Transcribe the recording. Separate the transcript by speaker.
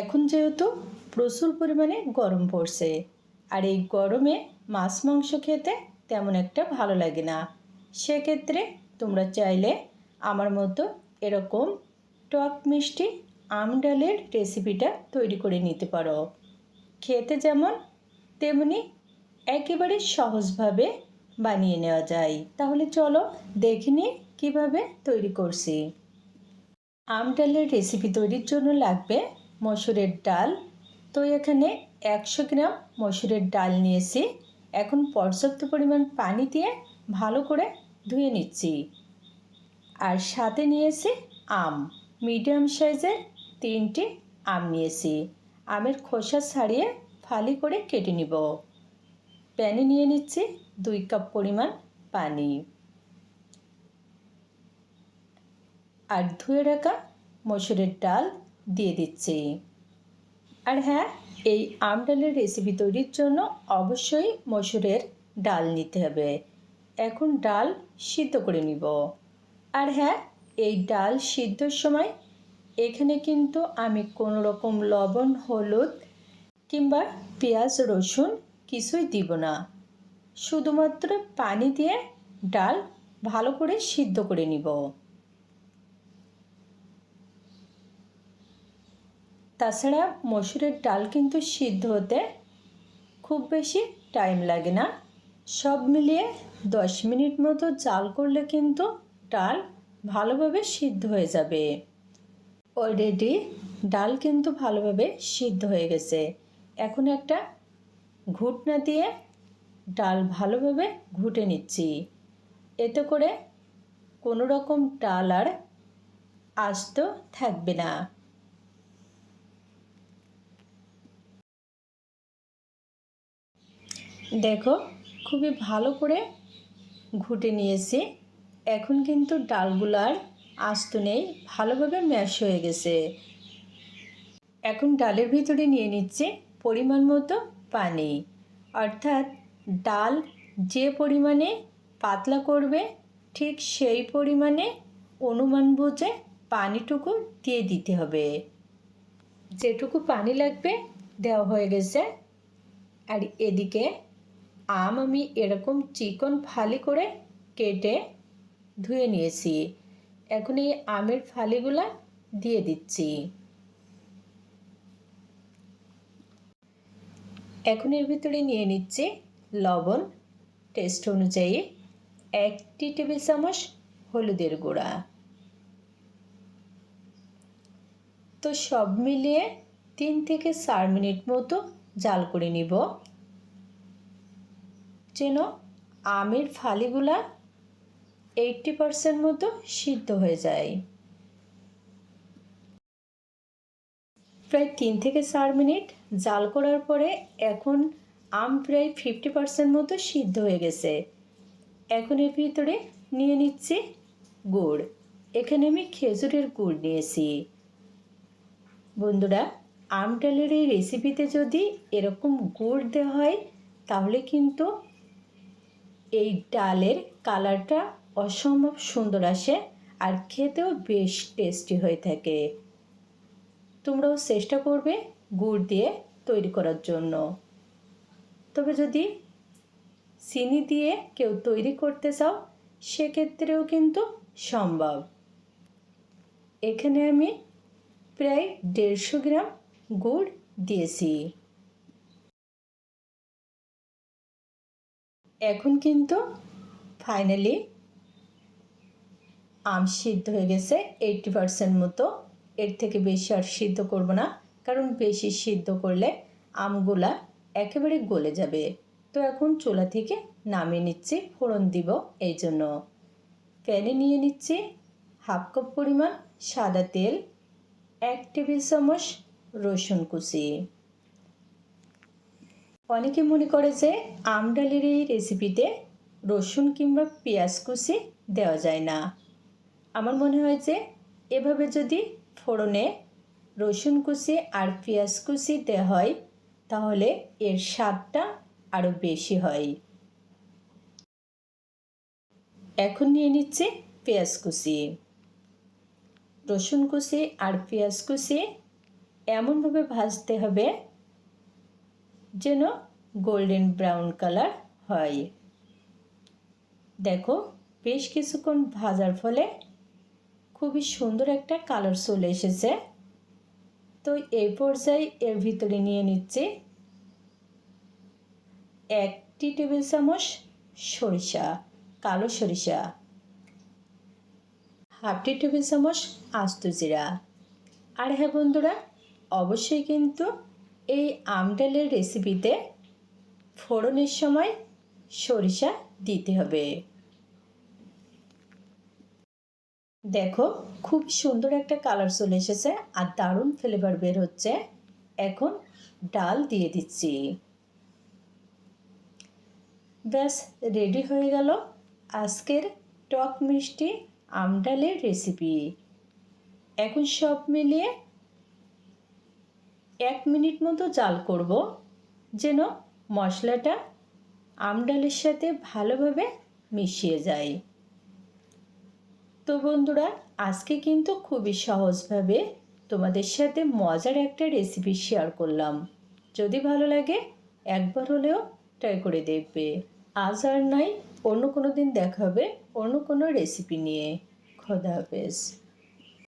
Speaker 1: এখন যেহেতু প্রচুর পরিমাণে গরম পড়ছে, আর এই গরমে মাছ, মাংস খেতে তেমন একটা ভালো লাগে না। সেক্ষেত্রে তোমরা চাইলে আমার মতো এরকম টক মিষ্টি আম ডালের রেসিপিটা তৈরি করে নিতে পারো। খেতে যেমন তেমনি একেবারে সহজভাবে বানিয়ে নেওয়া যায়। তাহলে চলো দেখে নিই কীভাবে তৈরি করছি। আম ডালের রেসিপি তৈরির জন্য লাগবে মসুরের ডাল। তো এখানে একশো গ্রাম মসুরের ডাল নিয়েছি। এখন পর্যাপ্ত পরিমাণ পানি দিয়ে ভালো করে ধুয়ে নিচ্ছি। আর সাথে নিয়েছি আম। মিডিয়াম সাইজের তিনটি আম নিয়েছি। আমের খোসা ছাড়িয়ে ফালি করে কেটে নিব। প্যানে নিয়ে নিচ্ছি দুই কাপ পরিমাণ পানি। আর ধুয়ে রাখা মসুরের ডাল দিয়ে দিচ্ছি। আর হ্যাঁ এই আম ডালের রেসিপি তৈরির জন্য অবশ্যই মসুরের ডাল নিতে হবে। এখন ডাল সিদ্ধ করে নিব। আর হ্যাঁ এই ডাল সিদ্ধর সময় এখানে কিন্তু আমি কোনো রকম লবণ, হলুদ কিংবা পেঁয়াজ, রসুন কিছুই দিব না। শুধুমাত্র পানি দিয়ে ডাল ভালো করে সিদ্ধ করে নিব। তাছাড়া মসুরের ডাল কিন্তু সিদ্ধ হতে খুব বেশি টাইম লাগে না। সব মিলিয়ে দশ মিনিট মতো জাল করলে কিন্তু ডাল ভালোভাবে সিদ্ধ হয়ে যাবে। অলরেডি ডাল কিন্তু ভালোভাবে সিদ্ধ হয়ে গেছে। এখন একটা ঘুটনা দিয়ে ডাল ভালোভাবে ঘুটে নিচ্ছি। এতে করে কোনো রকম ডাল আর আস্ত থাকবে না। দেখো, খুবই ভালো করে ঘুটে নিয়েছি। এখন কিন্তু ডালগুলার আস্ত নেই, ভালোভাবে ম্যাশ হয়ে গেছে। এখন ডালের ভিতরে নিয়ে নিচ্ছে পরিমাণ মতো পানি। অর্থাৎ ডাল যে পরিমাণে পাতলা করবে, ঠিক সেই পরিমাণে অনুমান বুঝে পানিটুকু দিয়ে দিতে হবে। যেটুকু পানি লাগবে, দেওয়া হয়ে গেছে। আর এদিকে আম আমি এরকম চিকন ফালি করে কেটে ধুয়ে নিয়েছি। এখন এই আমের ফালিগুলা দিয়ে দিচ্ছি। এখন এর ভিতরে নিয়ে নিচ্ছি লবণ। টেস্ট অনুযায়ী একটি টেবিল চামচ হলুদের গুঁড়া। তো সব মিলিয়ে তিন থেকে চার মিনিট মতো জাল করে নিব। যেন আমের ফালিগুলা এইটটি পারসেন্ট মতো সিদ্ধ হয়ে যায়। প্রায় তিন থেকে চার মিনিট জাল করার পরে এখন আম প্রায় ফিফটি পারসেন্ট মতো সিদ্ধ হয়ে গেছে। এখন এর ভিতরে নিয়ে নিচ্ছি গুড়। এখানে আমি খেজুরের গুড় নিয়েছি। বন্ধুরা, আম ডালের এই রেসিপিতে যদি এরকম গুড় দেওয়া হয়, তাহলে কিন্তু এই ডালের কালারটা অসম্ভব সুন্দর আসে আর খেতেও বেশ টেস্টি হয়ে থাকে। তোমরাও চেষ্টা করবে গুড় দিয়ে তৈরি করার জন্য। তবে যদি চিনি দিয়ে কেউ তৈরি করতে চাও, সেক্ষেত্রেও কিন্তু সম্ভব। এখানে আমি প্রায় দেড়শো গ্রাম গুড় দিয়েছি। এখন কিন্তু ফাইনালি আম সিদ্ধ হয়ে গেছে এইটটি পারসেন্ট মতো। এর থেকে বেশি আর সিদ্ধ করব না, কারণ বেশি সিদ্ধ করলে আমগুলা একেবারে গলে যাবে। তো এখন চোলা থেকে নামিয়ে নিচ্ছি, ফোড়ন দিব এই জন্য। প্যানে নিয়ে নিচ্ছি হাফ কাপ পরিমাণ সাদা তেল, এক টেবিল চামচ রসুন কুচি। অনেকে মনে করে যে আমডালের এই রেসিপিতে রসুন কিংবা পেঁয়াজ কুচি দেওয়া যায় না। আমার মনে হয় যে এভাবে যদি ফোড়নে রসুন কুচি আর পেঁয়াজ কুচি দেওয়া হয়, তাহলে এর স্বাদটা আরও বেশি হয়। এখন নিয়ে নিচ্ছে পেঁয়াজ কুচি। রসুন কুচি আর পেঁয়াজ কুচি এমনভাবে ভাজতে হবে যেন গোল্ডেন ব্রাউন কালার হয়। দেখো, বেশ কিছুক্ষণ ভাজার ফলে খুবই সুন্দর একটা কালার চলে এসেছে। তো এই পর্যায়ে এর ভিতরে নিয়ে নিচ্ছি একটি টেবিল চামচ সরিষা, কালো সরিষা হাফটি টেবিল চামচ আস্ত জিরা। আর হ্যাঁ বন্ধুরা, অবশ্যই কিন্তু এই আমডালের রেসিপিতে ফোড়নের সময় সরিষা দিতে হবে। দেখো, খুব সুন্দর একটা কালার চলে এসেছে আর দারুণ ফ্লেভার বের হচ্ছে। এখন ডাল দিয়ে দিচ্ছি। ব্যাস রেডি হয়ে গেল আজকের টক মিষ্টি আমডালের রেসিপি এখন সব মিলিয়ে এক মিনিট মতো জাল করব। যেন মশলাটা আমডালের সাথে ভালোভাবে মিশিয়ে যায়। তো বন্ধুরা, আজকে কিন্তু খুবই সহজভাবে তোমাদের সাথে মজার একটা রেসিপি শেয়ার করলাম। যদি ভালো লাগে, একবার হলেও ট্রাই করে দেখবে। আজ আর নাই, অন্য কোনো দিন দেখা হবে অন্য কোনো রেসিপি নিয়ে। খোদা হাফেজ।